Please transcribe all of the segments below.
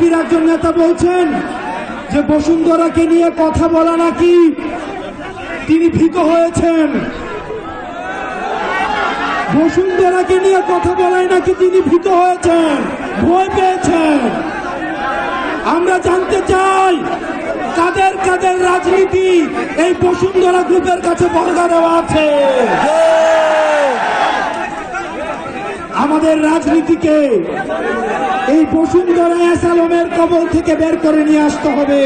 বিএনপির একজন নেতা বলছেন যে বসুন্ধরাকে নিয়ে কথা বলা নাকি তিনি ভীত হয়েছেন। বসুন্ধরাকে নিয়ে কথা বলায় নাকি তিনি ভীত হয়েছেন, ভয় পেয়েছেন। আমরা জানতে চাই, কাদের কাদের রাজনীতি এই বসুন্ধরা গ্রুপের কাছে বর্গা দেওয়া আছে? আমাদের রাজনীতিকে এই বসুন্ধরা এসালমের কবল থেকে বের করে নিয়ে আসতে হবে।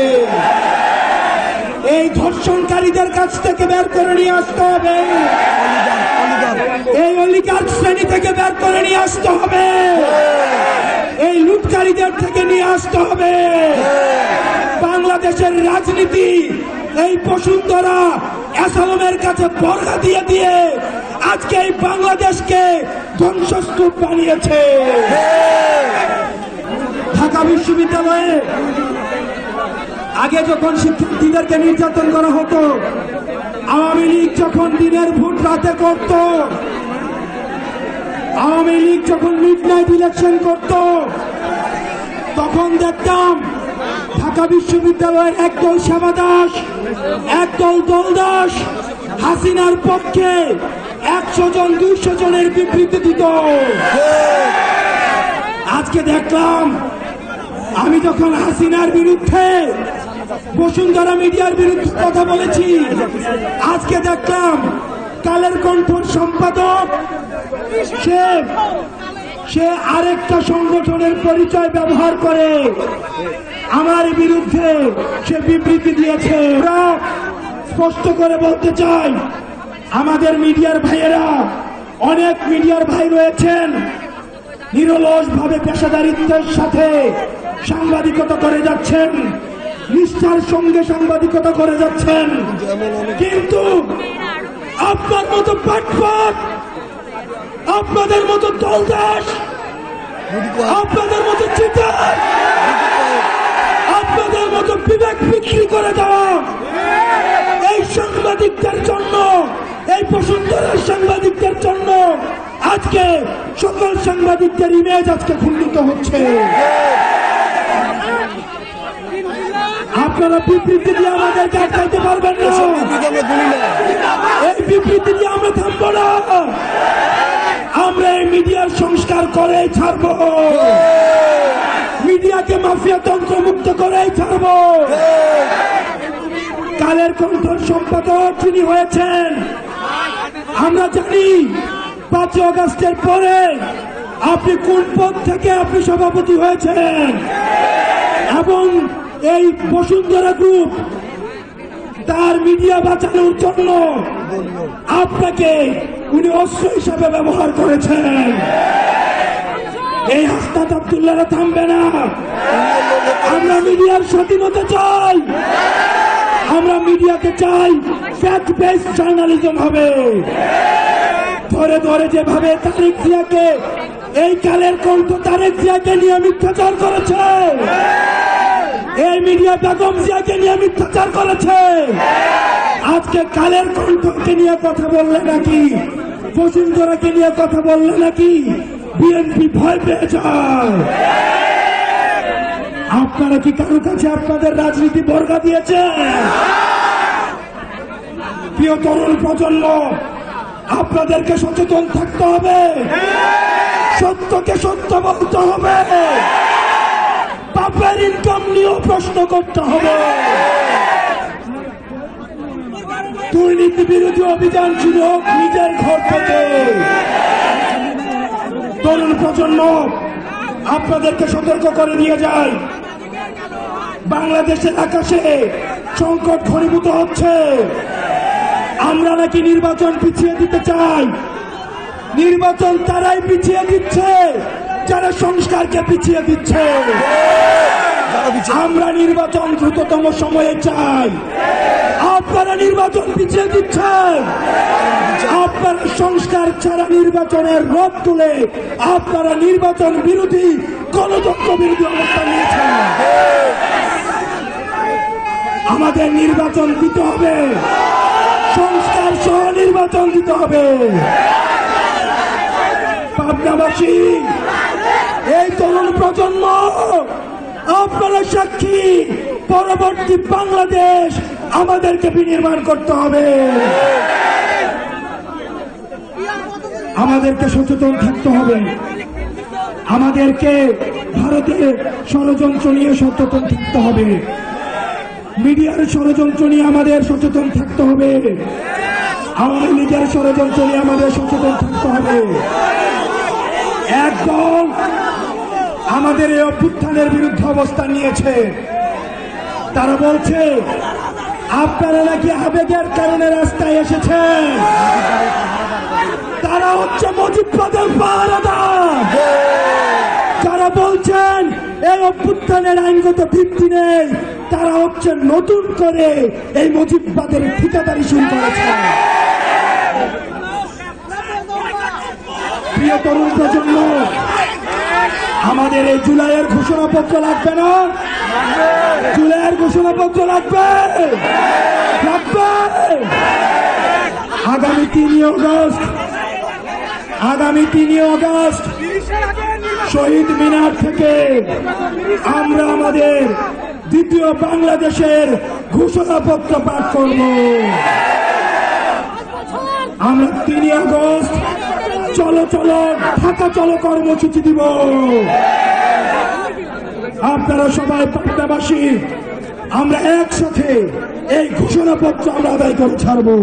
এই ধর্ষণকারীদের কাছ থেকে বের করে নিয়ে আসতে হবে। এই অলিগার শ্রেণি থেকে বের করে নিয়ে আসতে হবে। এই লুটকারীদের থেকে নিয়ে আসতে হবে। বাংলাদেশের রাজনীতি এই বসুন্ধরা এসালমের কাছে বর্গা দিয়ে দিয়ে আজকে এই বাংলাদেশকে ধ্বংসস্তূপ বানিয়েছে। ঢাকা বিশ্ববিদ্যালয়ে আগে যখন শিক্ষার্থীদেরকে নির্যাতন করা হতো, আওয়ামী লীগ যখন দিনের ভোট রাতে করত, আওয়ামী লীগ যখন মিড নাইট ইলেকশন করত, তখন দেখতাম ঢাকা বিশ্ববিদ্যালয়ের একদল শ্যামা দাস, একদল দল দাস হাসিনার পক্ষে একশো জন, দুইশো জনের বিবৃতি দিত। আজকে দেখলাম, আমি যখন হাসিনার বিরুদ্ধে বসুন্ধরা মিডিয়ার বিরুদ্ধে কথা বলেছি, আজকে দেখলাম কালের কণ্ঠর সম্পাদক, সে সে আরেকটা সংগঠনের পরিচয় ব্যবহার করে, আমার বিরুদ্ধে সে বিবৃতি দিয়েছে। স্পষ্ট করে বলতে চাই, আমাদের মিডিয়ার ভাইয়েরা, অনেক মিডিয়ার ভাই রয়েছেন নিরলস ভাবে পেশাদারিত্বের সাথে সাংবাদিকতা করে যাচ্ছেন, নিষ্ঠার সঙ্গে সাংবাদিকতা করে যাচ্ছেন। কিন্তু আপনার মতো পাটপাট আপনাদের মতো দলদাস আপনাদের মতো চিতার আপনাদের মতো বিবেক বিক্রি করে দেওয়া সাংবাদিকদের জন্য, এই বসুন্ধরার সাংবাদিকদের জন্য আজকে সকল সাংবাদিকদের ইমেজ আজকে খণ্ডিত হচ্ছে। আপনারা বিবৃতি দিয়ে আমাদেরকে আটকাইতে পারবেন না। এই বিবৃতি দিয়ে আমরা থামবো না। আমরা এই মিডিয়ার সংস্কার করেই ছাড়বো। মিডিয়াকে মাফিয়া তন্ত্র মুক্ত করেই ছাড়বো। কণ্ঠর সম্পাদক যিনি হয়েছেন, আমরা জানি পাঁচই অগস্টের পরে আপনি কোন পদ থেকে আপনি সভাপতি হয়েছেন। এবং এই বসুন্ধরা গ্রুপ তার মিডিয়া বাঁচানোর জন্য আপনাকে উনি অস্ত্র হিসাবে ব্যবহার করেছেন। এই হাসনাত আবদুল্লাহরা থামবে না। আমরা মিডিয়ার স্বাধীনতা চাই। আমরা মিডিয়াকে চাই ফ্যাক্ট বেসড জার্নালিজম হবে। ধরে ধরে যেভাবে তারেক জিয়াকে এই কালের কণ্ঠ তারেক জিয়াকে নিয়ে মিথ্যাচার করেছে, এই মিডিয়া বেগম জিয়াকে নিয়ে মিথ্যাচার করেছে, আজকে কালের কণ্ঠকে নিয়ে কথা বললে নাকি বসুন্ধরাকে নিয়ে কথা বললে নাকি, বিএনপি ভয় পেয়ে যায়। আপনারা কি কারও কাছে আপনাদের রাজনীতি বর্গা দিয়েছে প্রিয় তরুণ প্রজন্ম, আপনাদেরকে সচেতন থাকতে হবে। সত্যকে সত্য বলতে হবে। বাপের ইনকাম নিয়েও প্রশ্ন করতে হবে। দুর্নীতি বিরোধী অভিযান শুরু হোক নিজের ঘর থেকে। তরুণ প্রজন্ম, আপনাদেরকে সতর্ক করে নিয়ে যায় বাংলাদেশের আকাশে সংকট ঘনীভূত হচ্ছে। আমরা নাকি নির্বাচন পিছিয়ে দিতে চাই। নির্বাচন তারাই পিছিয়ে দিচ্ছে, যারা সংস্কারকে পিছিয়ে দিচ্ছে। আমরা নির্বাচন দ্রুততম সময়ে চাই। আপনারা নির্বাচন পিছিয়ে দিচ্ছেন। আপনারা সংস্কার ছাড়া নির্বাচনের রোধ তুলে আপনারা নির্বাচন বিরোধী গণতন্ত্র বিরোধী অবস্থান নিয়েছেন আমাদের নির্বাচন দিতে হবে। সংস্কার সহ নির্বাচন দিতে হবে। পাবনাবাসী, এই তরুণ প্রজন্ম, আপনারা সাক্ষী, পরবর্তী বাংলাদেশ আমাদেরকে বিনির্মাণ করতে হবে। আমাদেরকে সচেতন থাকতে হবে। আমাদেরকে ভারতের ষড়যন্ত্র নিয়ে সচেতন থাকতে হবে। মিডিয়ার ষড়যন্ত্র নিয়ে আমাদের সচেতন থাকতে হবে। আওয়ামী লীগের ষড়যন্ত্র নিয়ে আমাদের সচেতন থাকতে হবে। একদল আমাদের এই অভ্যুত্থানের বিরুদ্ধে অবস্থান নিয়েছে। তারা বলছে, আপনারা নাকি আবেগের কারণে রাস্তায় এসেছেন। তারা হচ্ছে মুজিববাদের পাহারাদার। যারা বলছেন এই অভ্যুত্থানের আইনগত ভিত্তি নেই। তারা হচ্ছে নতুন করে এই মুজিববাদের ঠিকাদারি শুরু করেছে। প্রিয় তরুণ প্রজন্ম, আমাদের এই জুলাইয়ের ঘোষণাপত্র লাগবে না? জুলাইয়ের ঘোষণাপত্র লাগবে? লাগবে? আগামী তিনই অগস্ট। আগামী তিনই অগস্ট। শহীদ মিনার থেকে আমরা আমাদের দ্বিতীয় বাংলাদেশের ঘোষণাপত্র পাঠ করব। আমরা তিনই আগস্ট চলো চলো ঢাকা চলো কর্মসূচি দিব। আপনারা সবাই পাটনাবাসী, আমরা একসাথে এই ঘোষণাপত্র আমরা আদায় করে ছাড়বো।